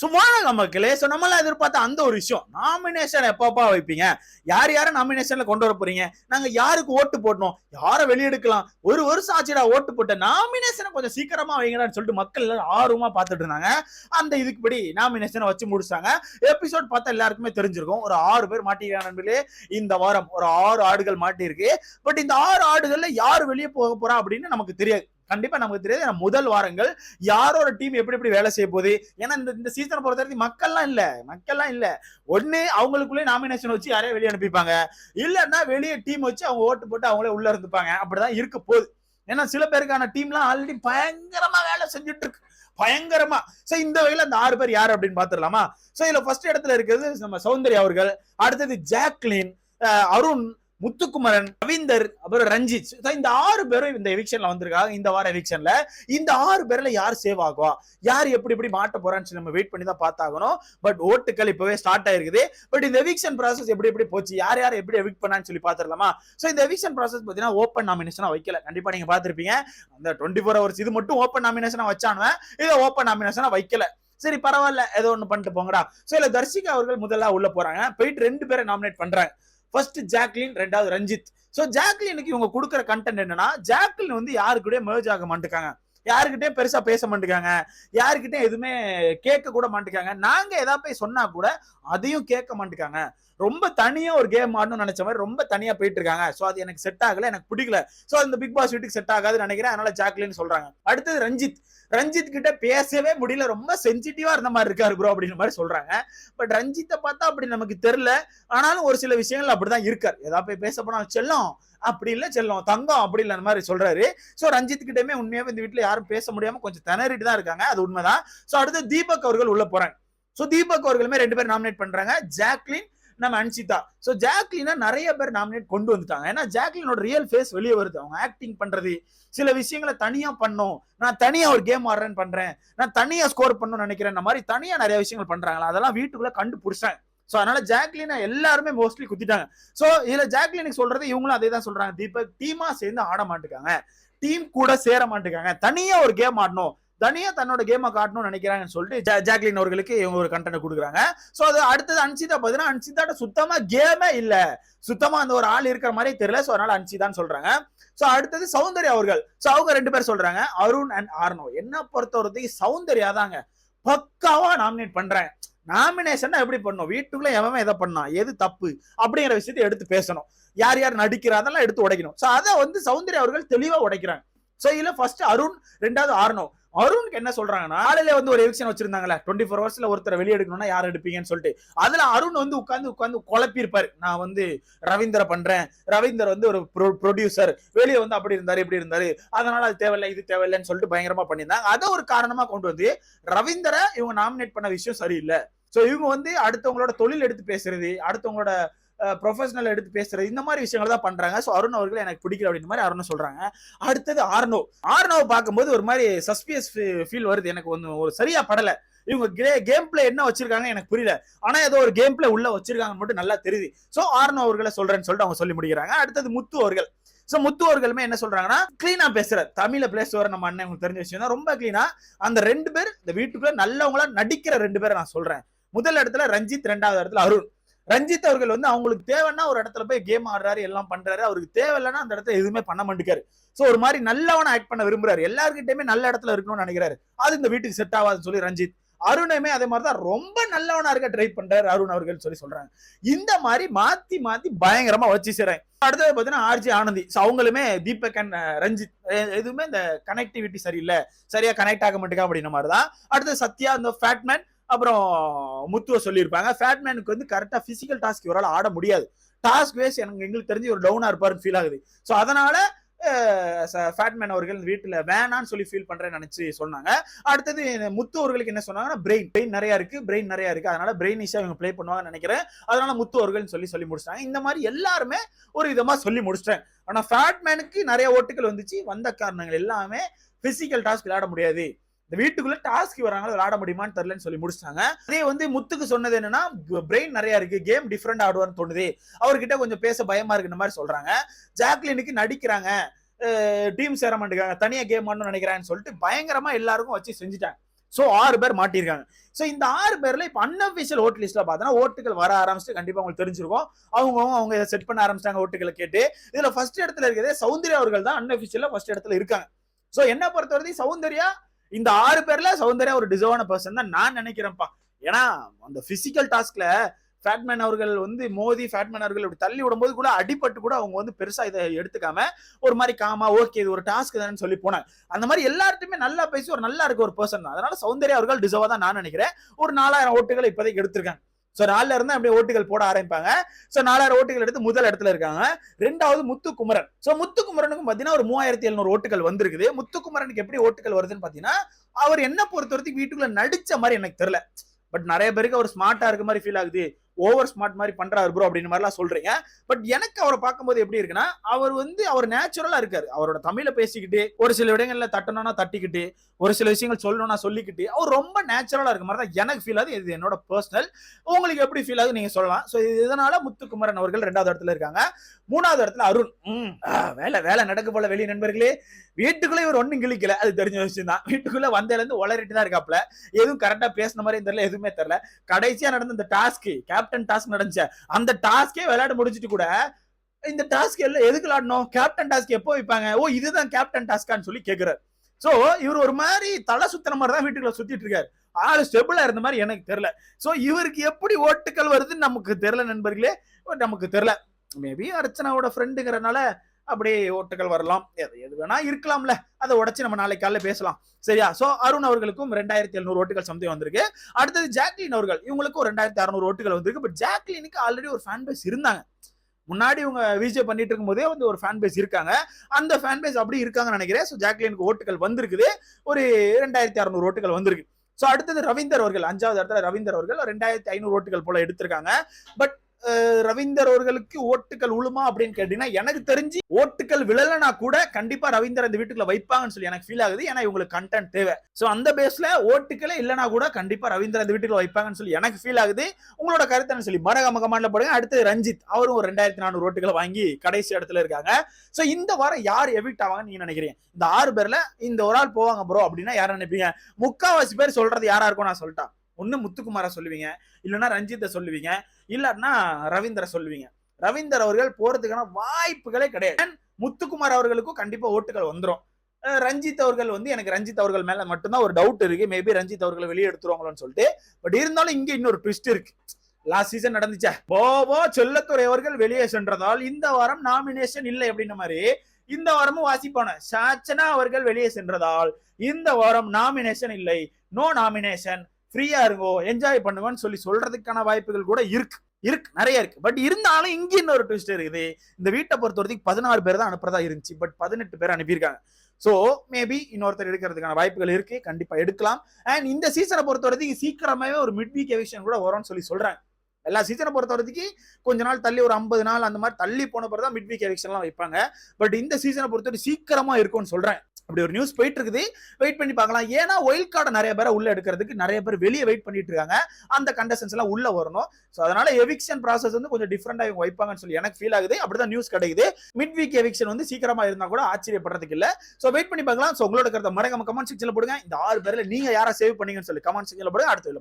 சும்மா மக்களே. ஸோ நம்மளாம் எதிர்பார்த்த அந்த ஒரு விஷயம். நாமினேஷன் எப்பப்பா வைப்பீங்க? யார் யாரை நாமினேஷன்ல கொண்டு வர போறீங்க? நாங்க யாருக்கு ஓட்டு போடணும்? யாரை வெளியெடுக்கலாம்? ஒரு வருஷம் ஆச்சுடா ஓட்டு போட்ட நாமினேஷனை கொஞ்சம் சீக்கிரமா வைங்கடான்னு சொல்லிட்டு மக்கள் எல்லாரும் ஆர்வமா பார்த்துட்டு இருந்தாங்க. அந்த இதுக்கு படி நாமினேஷனை வச்சு முடிச்சாங்க. எபிசோட் பார்த்தா எல்லாருக்குமே தெரிஞ்சிருக்கும். ஒரு ஆறு பேர் மாட்டிக்கிறாங்க நண்பர்களே. இந்த வாரம் ஒரு ஆறு ஆடுகள் மாட்டியிருக்கு. பட் இந்த ஆறு ஆடுகள்ல யார் வெளியே போக போறா அப்படின்னு நமக்கு தெரியாது. கண்டிப்பா நமக்கு தெரியாது. ஏன்னா முதல் வாரங்கள் யாரோட டீம் எப்படி எப்படி வேலை செய்ய போகுது? ஏன்னா இந்த இந்த சீசனை பொறுத்த வரைக்கும் மக்கள்லாம் இல்ல. மக்கள்லாம் இல்ல. ஒன்னு அவங்களுக்குள்ளே நாமினேஷன் வச்சு யாரையும் வெளியே அனுப்பிப்பாங்க. இல்லைன்னா வெளியே டீம் வச்சு அவங்க ஓட்டு போட்டு அவங்களே உள்ள இருந்துப்பாங்க. அப்படிதான் இருக்க போகுது. ஏன்னா சில பேருக்கான டீம்லாம் ஆல்ரெடி பயங்கரமா வேலை செஞ்சுட்டு இருக்கு. பயங்கரமா. சோ இந்த வகையில அந்த ஆறு பேர் யார் அப்படின்னு பாத்துடலாமா? சோ இதுல ஃபர்ஸ்ட் இடத்துல இருக்கிறது நம்ம சௌந்தர்யா அவர்கள். அடுத்தது ஜாக்லின் அருண் முத்துக்குமரன் ரவீந்தர் அப்புறம் ரஞ்சித். இந்த ஆறு பேரும் இந்த எவிக்ஷன்ல வந்திருக்காங்க. இந்த வார எவிக்ஷன்ல இந்த ஆறு பேர்ல யார் சேவ் ஆகுவா? யார் எப்படி எப்படி மாட்ட போறான்னு சொல்லி நம்ம வெயிட் பண்ணி தான் பார்த்தாகணும். பட் ஓட்டுக்கள் இப்பவே ஸ்டார்ட் ஆயிருக்குது. பட் இந்த எவிக்ஷன் ப்ராசஸ் எப்படி எப்படி போச்சு? யார் யார் எப்படி எவிக் பண்ணான்னு சொல்லி பாத்துடலாமா சோ இந்த எவிக்ஷன் ப்ராசஸ் பாத்தீங்கன்னா ஓப்பன் நாமினேஷனா வைக்கல. கண்டிப்பா நீங்க பாத்திருப்பீங்க அந்த டுவெண்ட்டி ஃபோர் ஹவர்ஸ் இது மட்டும் ஓப்பன் நாமினேஷனா வச்சானுவன். இதை ஓப்பன் நாமினேஷனா வைக்கல. சரி பரவாயில்ல. ஏதோ ஒன்று பண்ணிட்டு போங்கடா. ஸோ இல்லை தர்ஷிகா அவர்கள் முதல்ல உள்ள போறாங்க. போயிட்டு ரெண்டு பேரை நாமினேட் பண்றாங்க. ஃபர்ஸ்ட் ஜாக்லின் ரெண்டாவது ரஞ்சித். ஸோ ஜாக்லினுக்கு இவங்க கொடுக்குற கண்டென்ட் என்னன்னா ஜாக்லின் வந்து யாரு கூட merge ஆக மாட்டேங்காங்க. யாருக்கிட்டே பெருசா பேச மாட்டேங்காங்க. யாருக்கிட்டே எதுவுமே கேட்க கூட மாட்டேங்காங்க. நாங்க ஏதாவது போய் சொன்னா கூட அதையும் கேட்க மாட்டேங்காங்க. ரொம்ப தனியா ஒரு கேம் ஆடணும்னு நினைச்ச மாதிரி ரொம்ப தனியா போயிட்டு இருக்காங்க. சோ அது எனக்கு செட் ஆகல எனக்கு பிடிக்கல. சோ இந்த பிக் பாஸ் வீட்டுக்கு செட் ஆகாதுன்னு நினைக்கிறேன். அதனால ஜாக்லின்னு சொல்றாங்க. அடுத்தது ரஞ்சித். ரஞ்சித் கிட்ட பேசவே முடியல. ரொம்ப சென்சிட்டிவா இருந்த மாதிரி இருக்காரு ப்ரோ அப்படின்ற மாதிரி சொல்றாங்க. பட் ரஞ்சித்தை பார்த்தா அப்படி நமக்கு தெரியல. ஆனாலும் ஒரு சில விஷயங்கள் அப்படிதான் இருக்கார். ஏதாவது போய் பேச போனா செல்லம் அப்படி இல்லை செல்லும் தங்கம் அப்படி இல்ல மாதிரி சொல்றாரு. ஸோ ரஞ்சித் கிட்டமே உண்மையாவே இந்த வீட்டில் யாரும் பேச முடியாம கொஞ்சம் திணறிட்டு தான் இருக்காங்க. அது உண்மைதான். ஸோ அடுத்து தீபக் அவர்கள் உள்ள போறாங்க. ஸோ தீபக் அவர்களுமே ரெண்டு பேர் நாமினேட் பண்றாங்க. ஜாக்லின் நம்ம அன்சிதா. ஸோ ஜாக்லினா நிறைய பேர் நாமினேட் கொண்டு வந்துட்டாங்க. ஏன்னா ஜாக்லினோட ரியல் ஃபேஸ் வெளியே வருது. அவங்க ஆக்டிங் பண்றது சில விஷயங்களை தனியா பண்ணும். நான் தனியா ஒரு கேம் ஆடுறேன்னு பண்றேன். நான் தனியா ஸ்கோர் பண்ணணும்னு நினைக்கிறேன். இந்த மாதிரி தனியா நிறைய விஷயங்கள் பண்றாங்களா? அதெல்லாம் வீட்டுக்குள்ள கண்டுபிடிச்சேன் சோ அதனால ஜாக்லினை எல்லாருமே மோஸ்ட்லி குத்திட்டாங்க. ஸோ இதுல ஜாக்லினுக்கு சொல்றது இவங்களும் அதே தான் சொல்றாங்க. தீபக் டீமா சேர்ந்து ஆட மாட்டுக்காங்க டீம் கூட சேர மாட்டுக்காங்க தனியா ஒரு கேம் ஆடணும். தனியா தன்னோட கேமை காட்டணும்னு நினைக்கிறாங்கன்னு சொல்லிட்டு ஜா- ஜாக்லின் அவர்களுக்கு இவங்க ஒரு கண்டென்ட் கொடுக்குறாங்க. சோ அது அடுத்தது அன்சிதா பாத்தீங்கன்னா அன்சிதாட்ட சுத்தமா கேமே இல்ல. சுத்தமா அந்த ஒரு ஆள் இருக்கிற மாதிரி தெரியல. சோ அதனால அன்சிதான்னு சொல்றாங்க. சோ அடுத்தது சௌந்தர்யா அவர்கள். சோ அவங்க ரெண்டு பேர் சொல்றாங்க. அருண் அண்ட் ஆர்னோ. என்ன பொறுத்தவரைக்கும் சௌந்தர்யா தாங்க பக்காவா நாமினேட் பண்றேன். நாமினேஷன் எப்படி பண்ணும்? வீட்டுக்குள்ள எவன் எதை பண்ணான் எது தப்பு? அப்படிங்கிற விஷயத்தை எடுத்து பேசணும். யார் யார் நடிக்கிறா? அதெல்லாம் எடுத்து உடைக்கணும். ஸோ அதை வந்து சௌந்தர்யா அவர்கள் தெளிவாக உடைக்கிறாங்க. சோ இதில் ஃபர்ஸ்ட் அருண் ரெண்டாவது ஆர்னோ அருணுக்கு என்ன சொல்றாங்கன்னா காலையில வந்து ஒரு எவிக்ஷன் வச்சிருந்தாங்களே டுவெண்ட்டி ஃபோர் ஹவர்ஸ்ல ஒருத்தர் வெளியே எடுக்கணும்னா யார் எடுப்பீங்கன்னு சொல்லிட்டு. அதுல அருண் வந்து உட்காந்து உட்காந்து குழப்பியிருப்பாரு. நான் வந்து ரவீந்தரை பண்றேன். ரவீந்தர் வந்து ஒரு ப்ரொடியூசர் வெளியே வந்து அப்படி இருந்தாரு இப்படி இருந்தாரு. அதனால அது தேவையில்லை இது தேவையில்லைன்னு சொல்லிட்டு பயங்கரமா பண்ணியிருந்தாங்க. அதை ஒரு காரணமா கொண்டு வந்து ரவீந்தரை இவங்க நாமினேட் பண்ண விஷயம் சரியில்லை. ஸோ இவங்க வந்து அடுத்தவங்களோட தொழில் எடுத்து பேசுறது அடுத்தவங்களோட ப்ரொஃபஷனல் எடுத்து பேசுறது இந்த மாதிரி விஷயங்கள் தான் பண்றாங்க. ஸோ அருண் அவர்கள் எனக்கு பிடிக்கல அப்படின்ற மாதிரி அருண் சொல்றாங்க. அடுத்தது ஆர்னோ ஆர்னோவை பார்க்கும்போது ஒரு மாதிரி சஸ்பியஸ் ஃபீல் வருது. எனக்கு ஒன்று ஒரு சரியா படல. இவங்க கேம் பிளே என்ன வச்சிருக்காங்க எனக்கு புரியல. ஆனா ஏதோ ஒரு கேம் பிளே உள்ள வச்சிருக்காங்க மட்டும் நல்லா தெரியுது. ஸோ ஆர்னோ அவர்களை சொல்றேன்னு சொல்லிட்டு அவங்க சொல்லி முடிக்கிறாங்க. அடுத்தது முத்து அவர்கள். ஸோ முத்து அவர்களுமே என்ன சொல்றாங்கன்னா கிளீனா பேசுற தமிழ்ல பேசுவார் நம்ம அண்ணன் உங்களுக்கு தெரிஞ்ச விஷயம் தான். ரொம்ப கிளீனா அந்த ரெண்டு பேர் இந்த வீட்டுக்குள்ள நல்லவங்களா நடிக்கிற ரெண்டு பேரை நான் சொல்றேன். முதல் இடத்துல ரஞ்சித் ரெண்டாவது இடத்துல அருண். ரஞ்சித் அவர்கள் வந்து அவங்களுக்கு தேவைன்னா ஒரு இடத்துல போய் கேம் ஆடுறாரு எல்லாம் பண்றாரு. அவருக்கு தேவையில்லைன்னா அந்த இடத்துல எதுவுமே பண்ண மாட்டேங்காரு ஸோ ஒரு மாதிரி நல்லவனை ஆக்ட் பண்ண விரும்புறாரு. எல்லாருக்கிட்டையுமே நல்ல இடத்துல இருக்கணும்னு நினைக்கிறாரு. அது இந்த வீட்டுக்கு செட் ஆகாதுன்னு சொல்லி ரஞ்சித். அருணுமே அதே மாதிரி தான் ரொம்ப நல்லவனா இருக்க ட்ரை பண்றாரு அருண் அவர்கள் சொல்லி சொல்றாங்க. இந்த மாதிரி மாத்தி மாத்தி பயங்கரமா வச்சு செய்றாங்க. அடுத்தது பாத்தீங்கன்னா ஆர்ஜி ஆனந்தி. ஸோ அவங்களுமே தீபக் அண்ட் ரஞ்சித் எதுவுமே இந்த கனெக்டிவிட்டி சரியில்லை. சரியா கனெக்ட் ஆக மாட்டேங்க அப்படின்ற மாதிரி தான் அடுத்து சத்யா இந்த ஃபேட்மேன் அப்புறம் முத்துவ சொல்லியிருப்பாங்க. ஃபேட்மேனுக்கு வந்து கரெக்டாக ஃபிசிக்கல் டாஸ்க் இவரால் ஆட முடியாது. டாஸ்க் வேஸ் எனக்கு எங்களுக்கு தெரிஞ்சு ஒரு டவுனாக இருப்பாருன்னு ஃபீல் ஆகுது. ஸோ அதனால ஃபேட்மேன் அவர்கள் வீட்டில் வேணான்னு சொல்லி ஃபீல் பண்ணுறேன்னு நினச்சி சொன்னாங்க. அடுத்தது முத்து அவர்களுக்கு என்ன சொன்னாங்கன்னா பிரெயின் பிரெயின் நிறையா இருக்குது பிரெயின் நிறையா இருக்குது அதனால பிரெயின் ஈஸியாக இவங்க ப்ளே பண்ணுவாங்கன்னு நினைக்கிறேன். அதனால முத்து அவர்கள்னு சொல்லி சொல்லி முடிச்சிட்டாங்க. இந்த மாதிரி எல்லாருமே ஒரு விதமாக சொல்லி முடிச்சிட்டேன். ஆனால் ஃபேட்மேனுக்கு நிறைய ஓட்டுகள் வந்துச்சு. வந்த காரணங்கள் எல்லாமே ஃபிசிக்கல் டாஸ்க் விளையாட முடியாது. இந்த வீட்டுக்குள்ள டாஸ்க் வராங்க விளையாட முடியுமான்னு தெரியலன்னு சொல்லி முடிச்சிட்டாங்க. அதே வந்து முத்துக்கு சொன்னது என்னன்னா பிரெயின் நிறைய இருக்கு கேம் டிஃப்ரெண்ட் ஆடுவார்னு தோணுது. அவர்கிட்ட கொஞ்சம் பேச பயமா இருக்குன்ற மாதிரி சொல்றாங்க. ஜாக்லினுக்கு நடிக்கிறாங்க. டீம் சேர மாட்டேங்கிறாங்க. தனியா கேம் ஆடணும்னு நினைக்கிறான்னு சொல்லிட்டு பயங்கரமா எல்லாருக்கும் வச்சு செஞ்சுட்டாங்க. சோ ஆறு பேர் மாட்டிருக்காங்க சோ இந்த ஆறு பேர்ல இப்ப அன்அபிஷியல் ஓட்டு லிஸ்ட்ல பார்த்தோன்னா ஓட்டுகள் வர ஆரம்பிச்சு கண்டிப்பா உங்களுக்கு தெரிஞ்சிருக்கும். அவங்க அவங்க இதை செட் பண்ண ஆரம்பிச்சிட்டாங்க ஓட்டுகளை கேட்டு. இதுல ஃபர்ஸ்ட் இடத்துல இருக்கிறதே சௌந்தர்யா அவர்கள் தான் அன்அபிஷியல்ல ஃபர்ஸ்ட் இடத்துல இருக்காங்க. சோ என்ன பொறுத்தவரைக்கும் சௌந்தர்யா இந்த ஆறு பேர்ல சௌந்தர்யா ஒரு டிசர்வான பர்சன் தான் நான் நினைக்கிறேன்ப்பா. ஏன்னா அந்த பிசிக்கல் டாஸ்க்ல ஃபேட்மேன் அவர்கள் வந்து மோதி ஃபேட்மேன் அவர்கள் இப்படி தள்ளி விடும்போது கூட அடிபட்டு கூட அவங்க வந்து பெருசா இதை எடுத்துக்காம ஒரு மாதிரி காமா ஓகே இது ஒரு டாஸ்க் தானே சொல்லி போனாங்க. அந்த மாதிரி எல்லார்ட்டுமே நல்லா பேசி ஒரு நல்லா இருக்க ஒரு பர்சன் தான். அதனால சௌந்தர்யா அவர்கள் டிசர்வா தான் நான் நினைக்கிறேன். ஒரு நாலாயிரம் ஓட்டுகளை இப்போதைக்கு எடுத்திருக்காங்க. சோ நாலுல இருந்து அப்படியே ஓட்டுகள் போட ஆரம்பிப்பாங்க. சோ நாலாயிரம் ஓட்டுகள் எடுத்து முதல் இடத்துல இருக்காங்க. ரெண்டாவது முத்துக்குமரன். சோ முத்துக்குமரனுக்கும் பாத்தீங்கன்னா ஒரு மூவாயிரத்தி எழுநூறு ஓட்டுகள் வந்திருக்குது. முத்துக்குமரனுக்கு எப்படி ஓட்டுகள் வருதுன்னு பாத்தீங்கன்னா அவர் என்ன பொறுத்த வரைக்கும் வீட்டுக்குள்ள நடிச்ச மாதிரி எனக்கு தெரியல. பட் நிறைய பேருக்கு அவர் ஸ்மார்ட்டா இருக்க மாதிரி ஃபீல் ஆகுது. ஓவர் ஸ்மார்ட் மாதிரி பண்றாரு ப்ரோ அப்படின்னு மாதிரிலாம் சொல்றீங்க. பட் எனக்கு அவரை பார்க்கும்போது எப்படி இருக்குன்னா அவர் வந்து அவர் நேச்சுரலா இருக்காரு. அவரோட தமிழ பேசிக்கிட்டு ஒரு சில இடங்கள்ல தட்டணும்னா தட்டிக்கிட்டு ஒரு சில விஷயங்கள் சொல்லணும்னா சொல்லிக்கிட்டு அவர் ரொம்ப நேச்சுரலா இருக்க மாதிரி தான் எனக்கு ஃபீல் ஆகுது. இது என்னோட பர்சனல் உங்களுக்கு எப்படி ஃபீல் ஆகுது நீங்க சொல்லலாம். ஸோ இதனால முத்துக்குமரன் அவர்கள் ரெண்டாவது இடத்துல இருக்காங்க? மூணாவது இடத்துல அருண். வேலை வேலை நடக்க போல வெளி நண்பர்களே. வீட்டுக்குள்ள இவர் ஒண்ணும் கிழிக்கல. அது தெரிஞ்ச விஷயம் தான். வீட்டுக்குள்ள வந்ததுல இருந்து உளறிட்டு தான் இருக்காப்ல எதுவும் கரெக்டா பேசின மாதிரி தெரியல எதுவுமே தெரியல. கடைசியா நடந்த இந்த டாஸ்க் கேப்டன் டாஸ்க் நடந்துச்சு. அந்த டாஸ்கே விளையாட முடிச்சிட்டு கூட இந்த டாஸ்க் எல்லாம் எதுக்கு விளையாடணும்? கேப்டன் டாஸ்க் எப்போ வைப்பாங்க? ஓ இதுதான் கேப்டன் டாஸ்கான்னு சொல்லி கேக்குறாரு. சோ இவர் ஒரு மாதிரி தலை சுத்தின மாதிரி தான் வீட்டுக்குள்ள சுத்திட்டு இருக்காரு. ஆளு ஸ்டெபிளா இருந்த மாதிரி எனக்கு தெரியல. சோ இவருக்கு எப்படி ஓட்டுகள் வருதுன்னு நமக்கு தெரியல நண்பர்களே. நமக்கு தெரியல. மேபி அர்ச்சனாவோட ஃப்ரெண்டுங்கிறனால அப்படியே ஓட்டுகள் வரலாம். எது எது வேணா இருக்கலாம்ல. அதை உடச்சு நம்ம நாளைக்கு காலையில் பேசலாம். சரியா? ஸோ அருண் அவர்களுக்கும் ரெண்டாயிரத்தி எழுநூறு ஓட்டுகள் சம்திங் வந்திருக்கு. அடுத்தது ஜாக்லின் அவர்கள். இவங்களுக்கும் ரெண்டாயிரத்தி அறுநூறு ஓட்டுகள் வந்திருக்கு. பட் ஜாக்லினுக்கு ஆல்ரெடி ஒரு ஃபேன் பேஸ் இருந்தாங்க. முன்னாடி இவங்க விஜய் பண்ணிட்டு இருக்கும்போதே வந்து ஒரு ஃபேன் பேஸ் இருக்காங்க. அந்த ஃபேன் பேஸ் அப்படி இருக்காங்கன்னு நினைக்கிறேன். ஸோ ஜாக்லினுக்கு ஓட்டுகள் வந்திருக்குது. ஒரு ரெண்டாயிரத்தி அறுநூறு ஓட்டுகள் வந்திருக்கு. ஸோ அடுத்தது ரவீந்தர் அவர்கள். அஞ்சாவது இடத்துல ரவீந்தர் அவர்கள் ரெண்டாயிரத்தி ஐநூறு ஓட்டுகள் போல எடுத்திருக்காங்க. பட் ரவீந்தர் அவர்களுக்கு ஓட்டுகள் உழுமா அப்படின்னு கேட்டீங்கன்னா எனக்கு தெரிஞ்சு ஓட்டுகள் விழலனா கூட கண்டிப்பா ரவீந்தர் அந்த வீட்டுக்குள்ள வைப்பாங்கன்னு சொல்லி எனக்கு ஃபீல் ஆகுது. ஏன்னா இவங்களுக்கு கண்டென்ட் தேவை. சோ அந்த பேஸ்ல ஓட்டுகளே இல்லனா கூட கண்டிப்பா ரவீந்தர் அந்த வீட்டுக்குள்ள வைப்பாங்கன்னு சொல்லி எனக்கு ஃபீல் ஆகுது. உங்களோட கருத்தை சொல்லி? மரகம கமாண்ட்ல போடுங்க. அடுத்து ரஞ்சித். அவரும் ஒரு ரெண்டாயிரத்தி நானூறு ஓட்டுகளை வாங்கி கடைசி இடத்துல இருக்காங்க. சோ இந்த வாரம் யார் எவிட் ஆவாங்கன்னு நீங்க நினைக்கிறீங்க? இந்த ஆறு பேர்ல இந்த ஒரு ஆள் போவாங்க ப்ரோ அப்படின்னா யார நினைப்பீங்க? முக்காவாசி பேர் சொல்றது யாரா இருக்கும் நான் சொல்லிட்டேன். ஒன்று முத்துக்குமார சொல்லுவீங்க இல்லைன்னா ரஞ்சித்தை சொல்லுவீங்க இல்லைன்னா ரவீந்தரை சொல்லுவீங்க. ரவீந்தர் அவர்கள் போறதுக்கான வாய்ப்புகளே கிடையாது. முத்துக்குமார் அவர்களுக்கும் கண்டிப்பா ஓட்டுகள் வந்துடும் ரஞ்சித் அவர்கள் வந்து எனக்கு ரஞ்சித் அவர்கள் மேல மட்டும்தான் ஒரு டவுட் இருக்கு. மேபி ரஞ்சித் அவர்களை வெளியே எடுத்துருவாங்களோன்னு சொல்லிட்டு. பட் இருந்தாலும் இங்க இன்னொரு ட்விஸ்ட் இருக்கு. லாஸ்ட் சீசன் நடந்துச்சா? போவோ செல்லத்துறை அவர்கள் வெளியே சென்றதால் இந்த வாரம் நாமினேஷன் இல்லை அப்படின்ன மாதிரி இந்த வாரமும் வாசிப்பான சாச்சனா அவர்கள் வெளியே சென்றதால் இந்த வாரம் நாமினேஷன் இல்லை. நோ நாமினேஷன் ஃப்ரீயா இருங்கோ என்ஜாய் பண்ணுங்கன்னு சொல்லி சொல்றதுக்கான வாய்ப்புகள் கூட இருக்கு. இருக்கு நிறைய இருக்கு. பட் இருந்தாலும் இங்க இன்னொரு ட்விஸ்ட் இருக்குது. இந்த வீட்டை பொறுத்த வரைக்கும் பதினாறு பேர் தான் அனுப்புறதா இருந்துச்சு. பட் பதினெட்டு பேர் அனுப்பியிருக்காங்க. ஸோ மேபி இன்னொருத்தர் எடுக்கிறதுக்கான வாய்ப்புகள் இருக்கு. கண்டிப்பா எடுக்கலாம். அண்ட் இந்த சீசனை பொறுத்த வரைக்கும் சீக்கிரமாவே ஒரு மிட் வீக் எவிஷன் கூட வரும்னு சொல்லி சொல்றாங்க. எல்லா சீசனை பொறுத்த வரைக்கும் கொஞ்ச நாள் தள்ளி ஒரு ஐம்பது நாள் அந்த மாதிரி தள்ளி போன பிறகு தான் மிட் வீக் எவிக்ஷன்லாம் வைப்பாங்க. பட் இந்த சீசனை பொறுத்த வரைக்கும் சீக்கிரமா இருக்கும்னு சொல்றேன் அப்படி ஒரு நியூஸ் போயிட்டு இருக்குது வெயிட் பண்ணி பார்க்கலாம். ஏன்னா ஒயில் கார்டை நிறைய பேரை உள்ள எடுக்கிறதுக்கு நிறைய பேர் வெளியே வெயிட் பண்ணிட்டு இருக்காங்க. அந்த கண்டஸ்டன்ஸ் எல்லாம் உள்ள வரணும். ஸோ அதனால எவிக்ஷன் ப்ராசஸ் வந்து கொஞ்சம் டிஃப்ரெண்டா இவங்க வைப்பாங்கன்னு சொல்லி எனக்கு ஃபீல் ஆகுது. அப்படிதான் நியூஸ் கிடைக்குது. மிட் வீக் எவிக்ஷன் வந்து சீக்கிரமா இருந்தா கூட ஆச்சரியப்படுறதுக்கு இல்ல. ஸோ வெயிட் பண்ணி பார்க்கலாம். ஸோ உங்களோட கருத்தை மறக்காம கமெண்ட் செக்ஷன்ல போடுங்க. இந்த ஆறு பேர்ல நீங்க யாரை சேவ் பண்ணீங்கன்னு சொல்லி கமெண்ட் செக்ஷன்ல போடுங்க. அடுத்த